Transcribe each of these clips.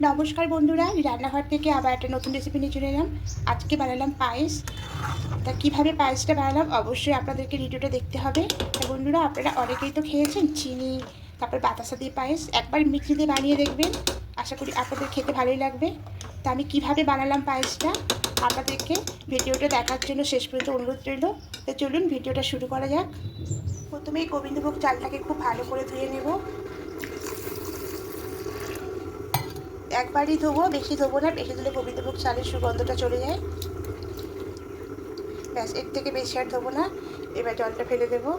নমস্কার বন্ধুরা রান্নাঘর থেকে আবার একটা নতুন রেসিপি নিয়ে চলে এলাম। আজকে বানালাম পায়েস। তা কীভাবে পায়েসটা বানালাম? অবশ্যই আপনাদেরকে ভিডিওটা দেখতে হবে। তা বন্ধুরা, আপনারা অনেকেই তো খেয়েছেন চিনি, তারপর বাতাসা দিয়ে পায়েস। একবার মিষ্টি দিয়ে বানিয়ে দেখবেন। আশা করি আপনাদের খেতে ভালোই লাগবে। তা আমি কীভাবে বানালাম পায়েসটা? আপনাদেরকে ভিডিওটা দেখার জন্য শেষ পর্যন্ত অনুরোধ রইল। তো চলুন ভিডিওটা শুরু করা যাক। প্রথমেই গোবিন্দভোগ চালটাকে খুব ভালো করে ধুয়ে নেব। একবারই ধোবো, বেশি ধোবো না, বেশি ধুলে গোবিন্দভোগ চালের সুগন্ধটা চলে যায়। ব্যাস, এর থেকে বেশি আর ধোবো না। এবার জলটা ফেলে দেবো।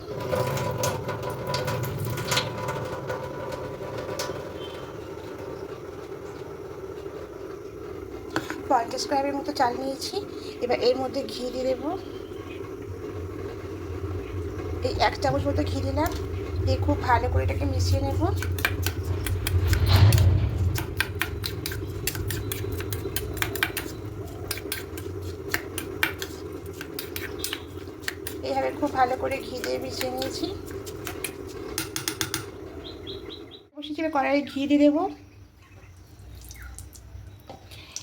পঞ্চাশ গ্রামের মতো চাল নিয়েছি। এবার এর মধ্যে ঘি দিয়ে দেবো। এই এক চামচ মতো ঘি দিলাম। দিয়ে খুব ভালো করে এটাকে মিশিয়ে নেব। এইভাবে খুব ভালো করে ঘি দিয়ে মিশিয়ে নিয়েছি। এবার কড়াইয়ে ঘি দিয়ে দেবো।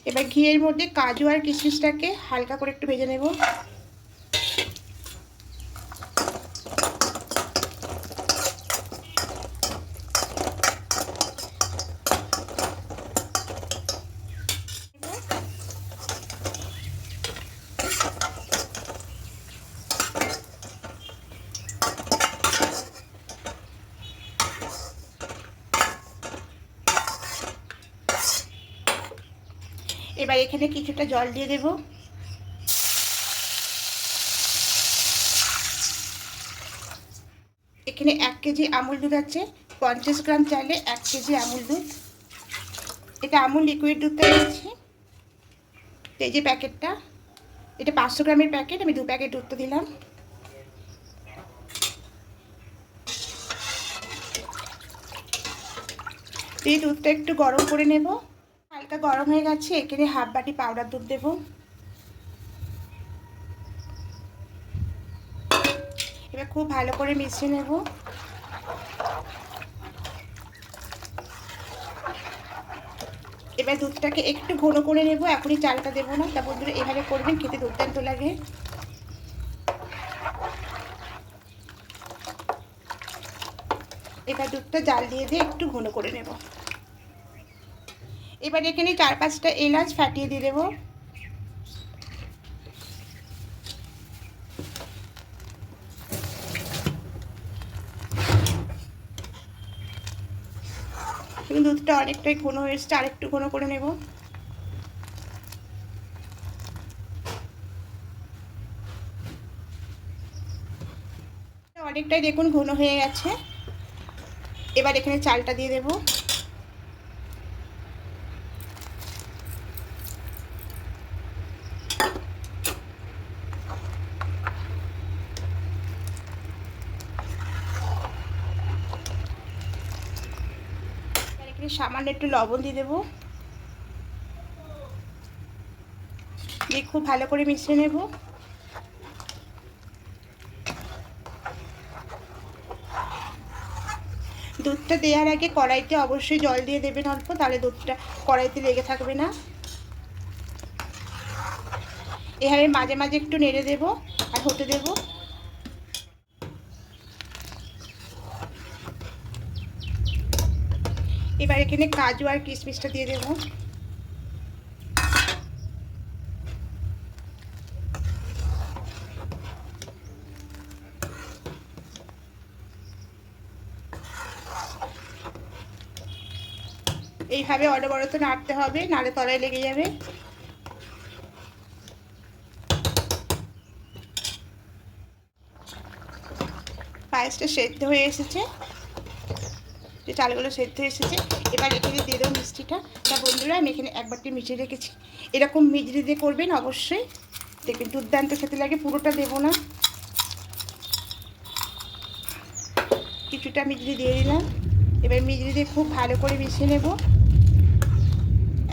এবার ঘিয়ের মধ্যে কাজু আর কিশমিশটাকে হালকা করে একটু ভেজে নেব। এবার এখানে কিছুটা জল দিয়ে দেব। এখানে এক কেজি আমুল দুধ আছে, পঞ্চাশ গ্রাম চাইলে এক কেজি আমুল দুধ। এটা আমুল লিকুইড দুধটা দিচ্ছি এই যে প্যাকেটটা, এটা পাঁচশো গ্রামের প্যাকেট, আমি দু প্যাকেট দুধটা দিলাম। এই দুধটা একটু গরম করে নেব। হালকা গরম হয়ে গেছে এখানে হাফ বাটি পাউডার দুধ দেব। এবার খুব ভালো করে মিশিয়ে নেব। এবার দুধটাকে একটু ঘন করে নেব, এখনই চালটা দেবো না। তা বন্ধুরা, এভাবে করবেন, খেতে দুর্দান্ত লাগে। এবার দুধটা জাল দিয়ে দিয়ে একটু ঘন করে নেব। এবার এখানে চার পাঁচটা এলাচ ফাটিয়ে দিয়ে দেবো। দুধটা অনেকটাই ঘন এসছে, আরেকটু ঘন করে নেব। অনেকটাই দেখুন ঘন হয়ে গেছে। এবার এখানে চালটা দিয়ে দেবো। সামান্য একটু লবণ দিয়ে দেবো। দিয়ে খুব ভালো করে মিশিয়ে নেব। দুধটা দেওয়ার আগে কড়াইতে অবশ্যই জল দিয়ে দেবেন অল্প, তাহলে দুধটা কড়াইতে লেগে থাকবে না। এভাবে মাঝে মাঝে একটু নেড়ে দেব আর হতে দেবো। এবার এখানে কাজু আর কিশমিশটা দিয়ে দেবো। এইভাবে অনবরত নাড়তে হবে নাড়ে তলায় লেগে যাবে। পায়েসটা সেদ্ধ হয়ে এসেছে। যে চালগুলো সেদ্ধ এসেছে, এবার এখানে দিয়ে দেবো মিষ্টিটা। তা বন্ধুরা, আমি এখানে একবারটি মিশিয়ে রেখেছি। এরকম মিজরি দিয়ে করবেন অবশ্যই। দেখবেন দুর্দান্ত খেতে লাগে, পুরোটা দেবো না। কিছুটা মিজরি দিয়ে দিলাম। এবার মিজরি দিয়ে খুব ভালো করে মিশিয়ে নেব।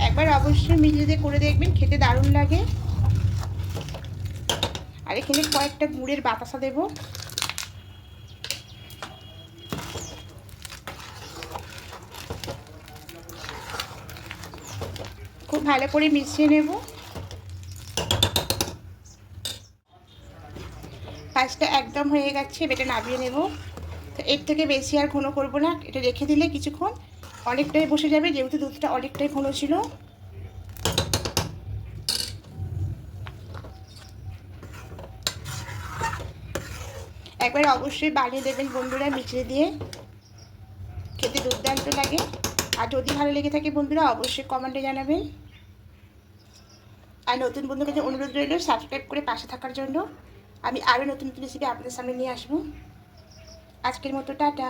একবার অবশ্যই মিজরি দিয়ে করে দেখবেন, খেতে দারুণ লাগে। আর এখানে কয়েকটা গুড়ের বাতাসা দেবো। খুব ভালো করে মিশিয়ে নেব। পায়েসটা একদম হয়ে গেছে এটা নামিয়ে নেব। তো এর থেকে বেশি আর ঘন করব না, এটা রেখে দিলে কিছুক্ষণ অনেকটাই বসে যাবে, যেহেতু দুধটা অনেকটাই ঘন ছিল। একবার অবশ্যই বানিয়ে দেবেন বন্ধুরা মিচড়ে দিয়ে। খেতে দুর্দান্ত লাগে। আর যদি ভালো লেগে থাকে বন্ধুরা, অবশ্যই কমেন্টে জানাবেন। আর নতুন বন্ধুর কাছে অনুরোধ রইল সাবস্ক্রাইব করে পাশে থাকার জন্য। আমি আরও নতুন নতুন রেসিপি আপনাদের সামনে নিয়ে আসব। আজকের মতো, টাটা।